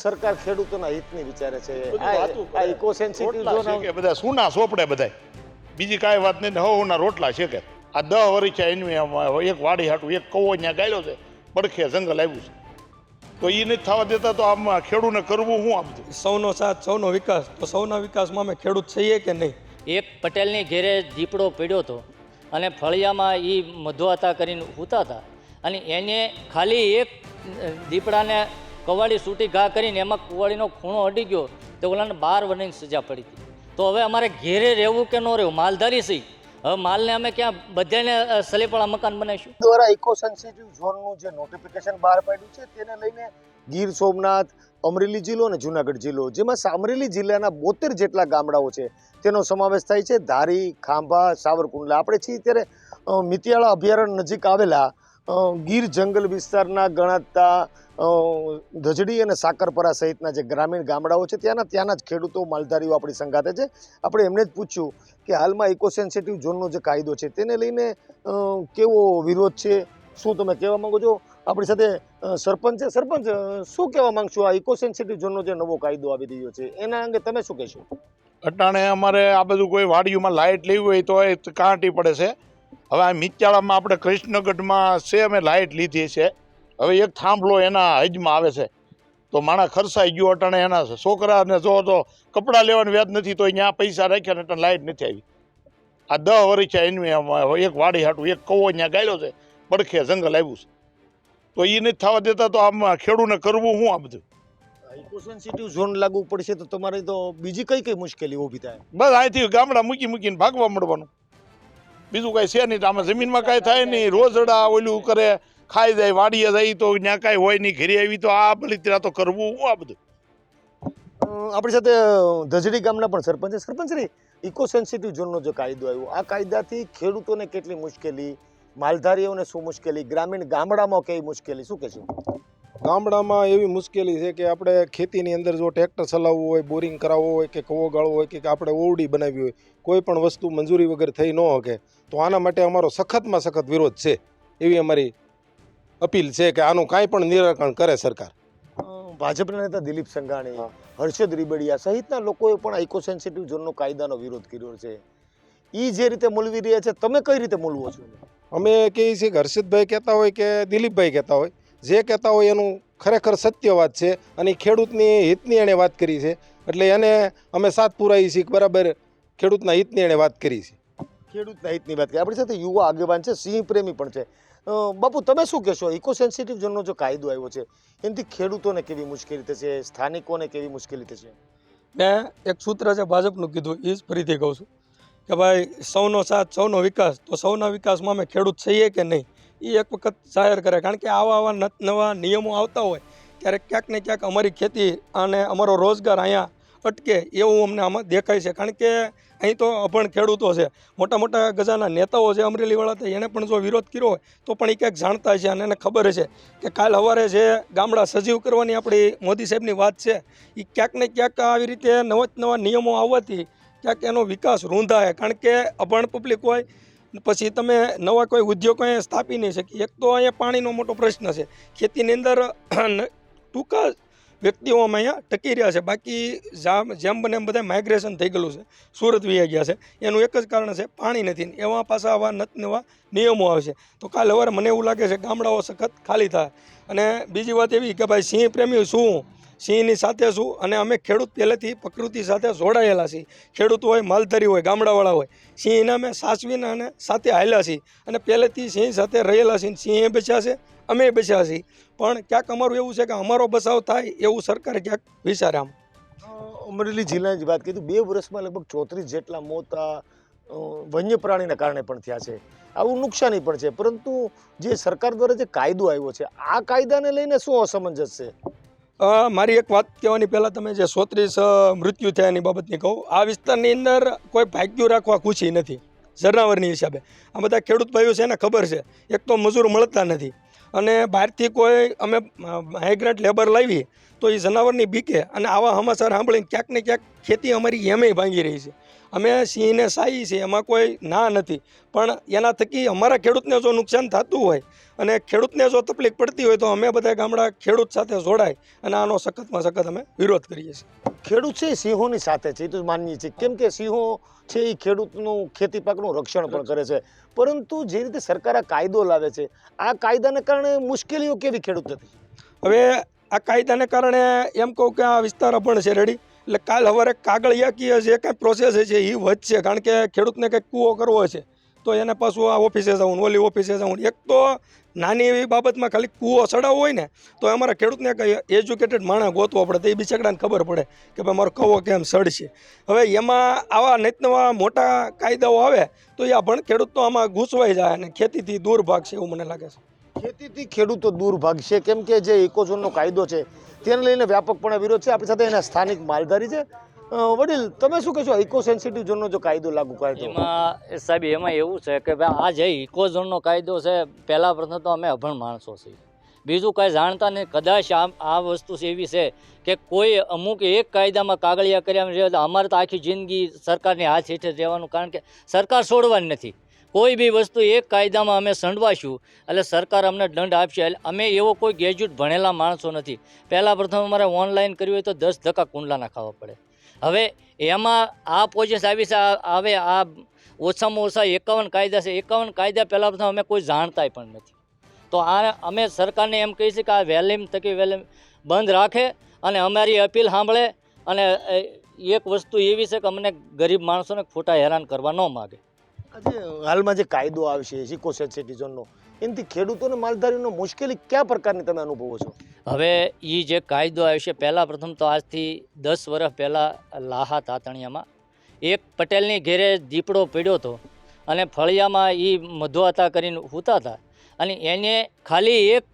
સરકાર ખેડૂતોના હિતની વિચારે છે. બધું આ ઇકો સેન્સિટિવ ઝોન કે બધા સુના સોપડે બધાય. બીજી કાંઈ વાત નહીં. હો ના રોટલા કે આ દહ વરી છે એની આમાં એક વાડી હાટું એક કવો ત્યાં ગાયલો છે. પડખે જંગલ આવ્યું છે. તો એ નથી થવા દેતા તો આમ ખેડૂને કરવું હું આમ સૌનો સાથ સૌનો વિકાસ. તો સૌના વિકાસમાં અમે ખેડૂત છીએ કે નહીં? એક પટેલની ઘેરે દીપડો પડ્યો હતો અને ફળિયામાં એ મધુઆતા કરીને સૂતા હતા અને એને ખાલી એક દીપડાને કવાડી સૂટી ઘા કરીને એમાં કુવાડીનો ખૂણો અડી ગયો તો ઓલાને બાર વર્ષની સજા પડી હતી. તો હવે અમારે ઘેરે રહેવું કે ન રહેવું? માલધારી સી હવે માલને અમે ક્યાં બધાને સલેપળા મકાન બનાવીશું? દ્વારા ઇકો સેન્સિટિવ ઝોનનું જે નોટિફિકેશન બહાર પાડ્યું છે, તેને લઈને ગીર સોમનાથ, અમરેલી જિલ્લો અને જુનાગઢ જિલ્લો, જેમાં અમરેલી જિલ્લાના બોતેર જેટલા ગામડાઓ છે, તેનો સમાવેશ થાય છે. ધારી, ખાંભા, સાવરકુંડલા. આપણે છીએ ત્યારે મિતિયાળા અભયારણ્ય નજીક આવેલા ગીર જંગલ વિસ્તારના ગણાતા ધજડી અને સાકરપરા સહિતના જે ગ્રામીણ ગામડાઓ છે, ત્યાંના ત્યાંના જ ખેડૂતો માલધારીઓ આપણી સંગાતે છે. આપણે એમને જ પૂછ્યું કે હાલમાં ઇકો સેન્સિટિવ ઝોનનો જે કાયદો છે, તેને લઈને કેવો વિરોધ છે? શું તમે કહેવા માગો છો? આપણી સાથે સરપંચ છે. સરપંચ શું કહેવા માગશો? આ ઇકો સેન્સિટિવ ઝોનનો જે નવો કાયદો આવી રહ્યો છે, એના અંગે તમે શું કહેશો? અટાણે અમારે આ બધું કોઈ વાડીઓમાં લાઇટ લેવી હોય તો એ કાંટી પડે છે. હવે આ મિચાળામાં આપણે કૃષ્ણગઢમાં છે અમે લાઇટ લીધી છે. હવે એક થાંભલો એના હજમાં આવે છે. તો માણા ખર્ચાઈ ગયો અટાણે એના છોકરાને જો તો કપડાં લેવાની વ્યાજ નથી તો ત્યાં પૈસા રાખ્યા ને અટાણે લાઇટ નથી આવી. આ દહ વર્ષ છે એની એક વાડી હાટું એક કવો ત્યાં ગાયલો છે પડખે જંગલ આવ્યું છે. તો એ નથી થવા દેતા તો આમ ખેડૂને કરવું શું આ બધું? ઇકો સેન્સિટિવ ઝોન લાગુ પડશે તો તમારે તો બીજી કઈ કઈ મુશ્કેલી ઊભી થાય? બસ અહીંથી ગામડા મૂકી મૂકીને ભાગવા મળવાનું. બીજું કાંઈ છે નહીં આમાં જમીનમાં કાંઈ થાય નહીં. રોજડા ઓલું કરે, ખાઈ જાય, વાડીએ જાય તો ત્યાં કાંઈ હોય નહીં, ઘરે આવી તો આ બળીતરા તો કરવું આ બધું. આપણી સાથે ધજડી ગામના પણ સરપંચ છે. સરપંચ શ્રી ઇકો સેન્સિટિવ ઝોનનો જે કાયદો આવ્યો, આ કાયદાથી ખેડૂતોને કેટલી મુશ્કેલી, માલધારીઓને શું મુશ્કેલી, ગ્રામીણ ગામડામાં કઈ મુશ્કેલી, શું કહેશો? ગામડામાં એવી મુશ્કેલી છે કે આપણે ખેતીની અંદર જો ટ્રેક્ટર ચલાવવું હોય બોરિંગ કરાવવું હોય કે કવો ગાળવો હોય કે આપણે ઓરડી બનાવવી હોય કોઈ પણ વસ્તુ મંજૂરી વગર થઈ ન શકે તો આના માટે અમારો સખતમાં સખત વિરોધ છે એવી અમારી અપીલ છે કે આનું કાંઈ પણ નિરાકરણ કરે સરકાર. ભાજપના નેતા દિલીપ સંઘાણી હર્ષદ રીબડિયા સહિતના લોકોએ પણ આ સેન્સિટિવ ઝોનનો કાયદાનો વિરોધ કર્યો છે. એ જે રીતે મૂલવી રહ્યા છે તમે કઈ રીતે મૂલવો છો? અમે કહીએ છીએ કે હર્ષદભાઈ કહેતા હોય કે દિલીપભાઈ કહેતા હોય. જે કહેતા હોય એનું ખરેખર સત્ય વાત છે અને ખેડૂતની હિતની એણે વાત કરી છે. એટલે એને અમે સાથ પુરાવી છીએ બરાબર? ખેડૂતના હિતની એણે વાત કરી છે. ખેડૂતના હિતની વાત કરી. આપણી સાથે યુવા આગેવાન છે સિંહ પ્રેમી પણ છે. બાપુ તમે શું કહેશો? ઇકો સેન્સિટિવ ઝોનનો જો કાયદો આવ્યો છે એનાથી ખેડૂતોને કેવી મુશ્કેલી થશે? સ્થાનિકોને કેવી મુશ્કેલી થશે? મેં એક સૂત્ર છે ભાજપનું કીધું એ જ ફરીથી કહું છું કે ભાઈ સૌનો સાથ સૌનો વિકાસ તો સૌના વિકાસમાં અમે ખેડૂત છીએ કે નહીં? એ એક વખત જાહેર કરે. કારણ કે આવા આવા નત, નવા નિયમો આવતા હોય, ત્યારે ક્યાંક ને ક્યાંક અમારી ખેતી અને અમારો રોજગાર અહીંયા અટકે એવું અમને આમાં દેખાય છે. કારણ કે અહીં તો અભણ ખેડૂતો છે. મોટા મોટા ગજાના નેતાઓ છે, અમરેલીવાળા, તે એણે પણ જો વિરોધ કર્યો હોય, તો પણ એ ક્યાંક જાણતા છે અને એને ખબર છે કે કાલ સવારે જે ગામડા સજીવ કરવાની આપણી મોદી સાહેબની વાત છે એ ક્યાંક ને ક્યાંક આવી રીતે નવા નવા નિયમો આવવાથી ક્યાંક એનો વિકાસ રૂંધાય. કારણ કે અભણ પબ્લિક હોય પછી તમે નવા કોઈ ઉદ્યોગો અહીંયા સ્થાપી નહીં શકી. એક તો અહીંયા પાણીનો મોટો પ્રશ્ન છે. ખેતીની અંદર ટૂંકા વ્યક્તિઓ અમે અહીંયા ટકી રહ્યા છે. બાકી જામ, જેમ બને એમ બધા માઇગ્રેશન થઈ ગયેલું છે. સુરત વહી ગયા છે. એનું એક જ કારણ છે પાણી નથી. એવા પાછા આવા નત નવા નિયમો આવશે તો કાલે સવારે મને એવું લાગે છે ગામડાઓ સખત ખાલી થાય. અને બીજી વાત એવી કે ભાઈ સિંહ પ્રેમી શું? સિંહની સાથે શું અને અમે ખેડૂત પહેલેથી પ્રકૃતિ સાથે જોડાયેલા છીએ. ખેડૂત હોય, માલધારી હોય, ગામડાવાળા હોય સિંહને અમે સાચવીને અને સાથે હાલ્યા છીએ. અને પહેલેથી સિંહ સાથે રહેલા છીએ સિંહે બચ્યા છે, અમે બચ્યા છીએ. પણ ક્યાંક અમારું એવું છે કે અમારો બચાવ થાય એવું સરકારે ક્યાંક વિચારે આમ. અમરેલી જિલ્લાની જ વાત કીધું, બે વર્ષમાં લગભગ ચોત્રીસ જેટલા મોત વન્ય પ્રાણીના કારણે પણ થયા છે. આવું નુકસાની પણ છે. પરંતુ જે સરકાર દ્વારા જે કાયદો આવ્યો છે, આ કાયદાને લઈને શું અસમંજસ છે? મારી એક વાત કહેવાની પહેલાં તમે જે સોત્રીસ મૃત્યુ થયા એની બાબતની કહું, આ વિસ્તારની અંદર કોઈ ભાગ્યું રાખવા ખુશી નથી જનાવરની હિસાબે. આ બધા ખેડૂત ભાઈઓ છે એને ખબર છે, એક તો મજૂર મળતા નથી. અને બહારથી કોઈ અમે માઇગ્રન્ટ લેબર લાવી તો એ જનાવરની બીકે અને આવા સમાચાર સાંભળીને ક્યાંક ને ક્યાંક ખેતી અમારી એમે ભાંગી રહી છે. અમે સિંહને સાઈ છે એમાં કોઈ ના નથી. પણ એના થકી અમારા ખેડૂતને જો નુકસાન થતું હોય અને ખેડૂતને જો તકલીફ પડતી હોય તો અમે બધા ગામડા ખેડૂત સાથે જોડાય અને આનો સખતમાં સખત અમે વિરોધ કરીએ છીએ. ખેડૂત છે એ સિંહોની સાથે છે એ તો માનીએ છીએ કેમ કે સિંહો છે એ ખેડૂતનું ખેતી પાકનું રક્ષણ પણ કરે છે. પરંતુ જે રીતે સરકાર આ કાયદો લાવે છે આ કાયદાને કારણે મુશ્કેલીઓ કેવી ખેડૂત હતી હવે આ કાયદાને કારણે એમ કહું કે આ વિસ્તાર અભણ છે રેડી એટલે કાલ સવારે કાગળિયાકીય જે કાંઈ પ્રોસેસ છે એ વધશે. કારણ કે ખેડૂતને કંઈક કૂવો કરવો છે, તો એને પાછું આ ઓફિસે જવું, ઓલી ઓફિસે જવું. એક તો નાની એવી બાબતમાં ખાલી કૂવો સડાવો હોય ને, તો અમારા ખેડૂતને કંઈ એજ્યુકેટેડ માણસ ગોતવો પડે. તો એ બિચારાને ખબર પડે કે ભાઈ મારો કવો કેમ સડશે. હવે એમાં આવા નવા મોટા કાયદાઓ આવે, તો એ આ ભણ ખેડૂત તો આમાં ઘૂસવાઈ જાય અને ખેતીથી દૂર ભાગશે એવું મને લાગે છે. ખેતીથી ખેડૂતો દૂર ભાગશે. કેમ કે જે ઇકોઝોનનો કાયદો છે, તેને લઈને વ્યાપકપણે વિરોધ છે. આપણી સાથે એના સ્થાનિક માલધારી છે. વડીલ, તમે શું કહેશો? ઇકો સેન્સિટિવ ઝોનનો જો કાયદો લાગુ કરે તો? એમાં સાહેબ, એમાં એવું છે કે ભાઈ, આ જે ઇકોઝોનનો કાયદો છે, પહેલાં પ્રથમ તો અમે અભણ માણસો છીએ. બીજું કાંઈ જાણતા નહીં. કદાચ આ આ વસ્તુ એવી છે કે કોઈ અમુક એક કાયદામાં કાગળિયા કર્યા અમારે તો આખી જિંદગી સરકારની હાથ હેઠળ રહેવાનું. કારણ કે સરકાર છોડવાની નથી. કોઈ બી વસ્તુ એક કાયદામાં અમે સંડવાશું, એટલે સરકાર અમને દંડ આપશે અમે એવો કોઈ ગ્રેજ્યુએટ ભણેલા માણસો નથી. પહેલાં પ્રથમ અમારે ઓનલાઈન કર્યું હોય તો દસ ધક્કા કુંડલાના ખાવા પડે. હવે એમાં આ પોઝિસ આવી છે આવે, આ ઓછામાં ઓછા એકાવન કાયદા છે. એકાવન કાયદા પહેલાં પ્રથમ અમે કોઈ જાણતાય પણ નથી. તો આ અમે સરકારને એમ કહીએ છીએ કે આ વેલીમ થકી વેલીમ બંધ રાખે અને અમારી અપીલ સાંભળે અને એક વસ્તુ એવી છે કે અમને ગરીબ માણસોને ખોટા હેરાન કરવા ન માગે. આજે હાલમાં જે કાયદો આવશે ઇકો સેન્સિટિવ ઝોનનો એનાથી ખેડૂતોને માલધારીનો મુશ્કેલી કયા પ્રકારની તમે અનુભવો છો? હવે એ જે કાયદો આવ્યો છે, પહેલાં પ્રથમ તો આજથી દસ વર્ષ પહેલાં લાહા તાતણિયામાં, એક પટેલની ઘેરે દીપડો પડ્યો હતો અને ફળિયામાં એ મધુઆતા કરીને હૂતા હતા અને એને ખાલી એક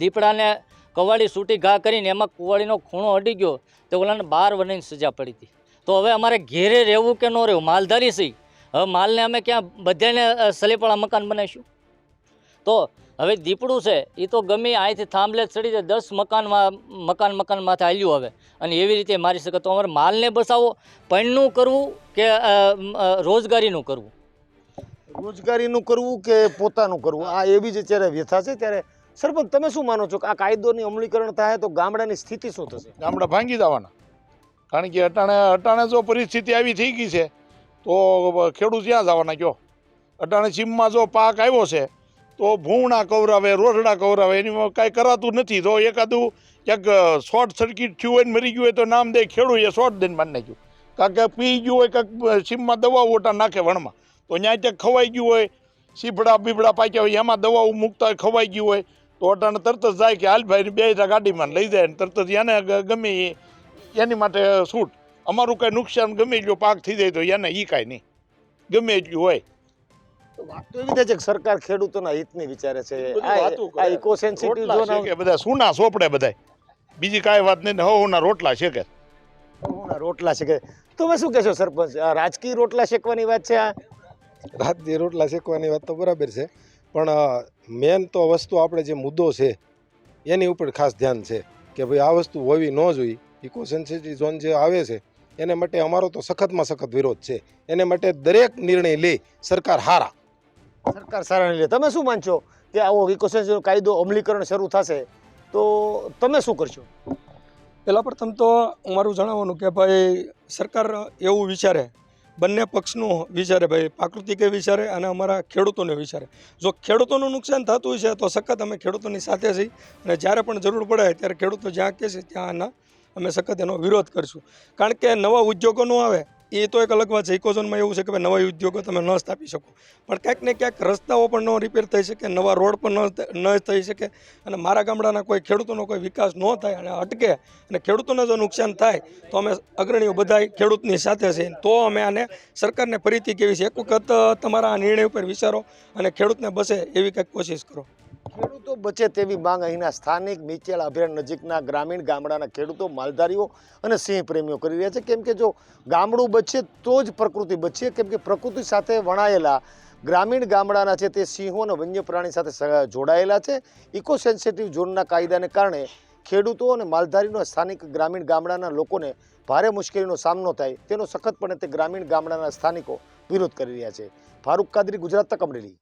દીપડાને કવાડી સૂટી ઘા કરીને એમાં કુવાડીનો ખૂણો અડી ગયો તો ઓલાને બાર વર્ષની સજા પડી હતી. તો હવે અમારે ઘેરે રહેવું કે ન રહેવું, માલધારી સી હવે માલને અમે ક્યાં બધાને સલેપાળા મકાન બનાવીશું? તો હવે દીપડું છે એ તો ગમે અહીંથી થાંભલે જ ચડી જાય દસ મકાનમાં મકાન મકાન માથે હાલ્યું હવે. અને એવી રીતે મારી શકે તો અમારે માલને બસાવો પણનું કરવું કે રોજગારીનું કરવું? રોજગારીનું કરવું કે પોતાનું કરવું? આ એવી જ જ્યારે વ્યથા છે ત્યારે. સરપંચ તમે શું માનો છો કે આ કાયદોની અમલીકરણ થાય તો ગામડાની સ્થિતિ શું થશે? ગામડા ભાંગી જવાના. કારણ કે અટાણે અટાણે જો પરિસ્થિતિ આવી થઈ ગઈ છે તો ખેડૂત ક્યાં જવાના કયો? અટાણે સીમમાં જો પાક આવ્યો છે, તો ભૂંગણા કવરાવે રોટડા કવરાવે, એની કાંઈ કરાતું નથી. તો એકાદું ક્યાંક શોર્ટ સર્કિટ થયું હોય મરી ગયું હોય તો નામ દે, ખેડૂત એ શોર્ટ દઈને મારી નાખ્યું. કાંક કે પી ગયું હોય, કાંક સીમમાં દવાઓ ઓટા નાખે વણમાં. તો ત્યાં ત્યાં ખવાઈ ગયું હોય, સીફડા બીફડા પાક્યા હોય, એમાં દવાઓ મૂકતા હોય, ખવાઈ ગયું હોય, તો અટાણે તરત જ જાય કે હાલ ભાઈ બે ગાડીમાં લઈ જાય ને તરત જ એને ગમે એની માટે છૂટ અમારું કાંઈ નુકસાન ગમે એટલું પાક થઈ જાય તો એને એ કાંઈ નહીં. ગમે એટલું હોય. વાત તો એવી છે કે સરકાર ખેડૂતોના હિતની વિચારે છે. આ ઇકો સેન્સિટિવ ઝોન કે બધા? સુના સોપડે બધા બીજી કાંઈ વાત નહીં હો ના રોટલા છે કે ઘઉંના રોટલા છે કે તમે શું કહેશો સરપંચ? આ રાજકીય રોટલા શેકવાની વાત છે આ? રાજકીય રોટલા શેકવાની વાત તો બરાબર છે. પણ મેન તો વસ્તુ આપણે જે મુદ્દો છે એની ઉપર ખાસ ધ્યાન છે કે ભાઈ આ વસ્તુ હોવી ન જોઈએ. ઇકો સેન્સિટિવ ઝોન જે આવે છે એને માટે અમારો તો સખતમાં સખત વિરોધ છે. એને માટે દરેક નિર્ણય લે સરકાર હારા. સરકાર સારા લે. તમે શું માનશો કે આવો ઇકો કાયદો અમલીકરણ શરૂ થશે? તો તમે શું કરશો? પહેલાં પ્રથમ તો મારું જણાવવાનું કે ભાઈ સરકાર એવું વિચારે બંને પક્ષનું વિચારે ભાઈ પ્રાકૃતિકે વિચારે અને અમારા ખેડૂતોને વિચારે. જો ખેડૂતોનું નુકસાન થતું હોય છે તો સખત અમે ખેડૂતોની સાથે છીએ અને જ્યારે પણ જરૂર પડે ત્યારે ખેડૂતો જ્યાં કહે છે ત્યાં આના અમે સખત એનો વિરોધ કરશું. કારણ કે નવા ઉદ્યોગો ન આવે, એ તો એક અલગ વાત છે. ઇકોઝોનમાં એવું છે કે ભાઈ નવા ઉદ્યોગો તમે ન સ્થાપી શકો. પણ ક્યાંક ને ક્યાંક રસ્તાઓ પણ ન રિપેર થઈ શકે, નવા રોડ પણ ન થઈ શકે અને મારા ગામડાના કોઈ ખેડૂતોનો કોઈ વિકાસ ન થાય અને અટકે અને ખેડૂતોને જો નુકસાન થાય, તો અમે અગ્રણીઓ બધા ખેડૂતની સાથે છે. તો અમે આને સરકારને ફરીથી કહેવી છે, એક વખત તમારા આ નિર્ણય ઉપર વિચારો અને ખેડૂતને બસે એવી કંઈક કોશિશ કરો. ખેડૂતો બચે તેવી માંગ અહીંના સ્થાનિક મિચેલ અભયારણ્ય નજીકના ગ્રામીણ ગામડાના ખેડૂતો, માલધારીઓ અને સિંહ પ્રેમીઓ કરી રહ્યા છે. કેમ કે જો ગામડું બચે તો જ પ્રકૃતિ બચશે કેમ કે પ્રકૃતિ સાથે વણાયેલા ગ્રામીણ ગામડાના છે તે સિંહો અને વન્ય પ્રાણી સાથે જોડાયેલા છે. ઇકો સેન્સિટિવ ઝોનના કાયદાને કારણે ખેડૂતો અને માલધારીનો સ્થાનિક ગ્રામીણ ગામડાના લોકોને ભારે મુશ્કેલીનો સામનો થાય. તેનો સખતપણે તે ગ્રામીણ ગામડાના સ્થાનિકો વિરોધ કરી રહ્યા છે. ફારૂક કાદરી, ગુજરાત તક અમરેલી.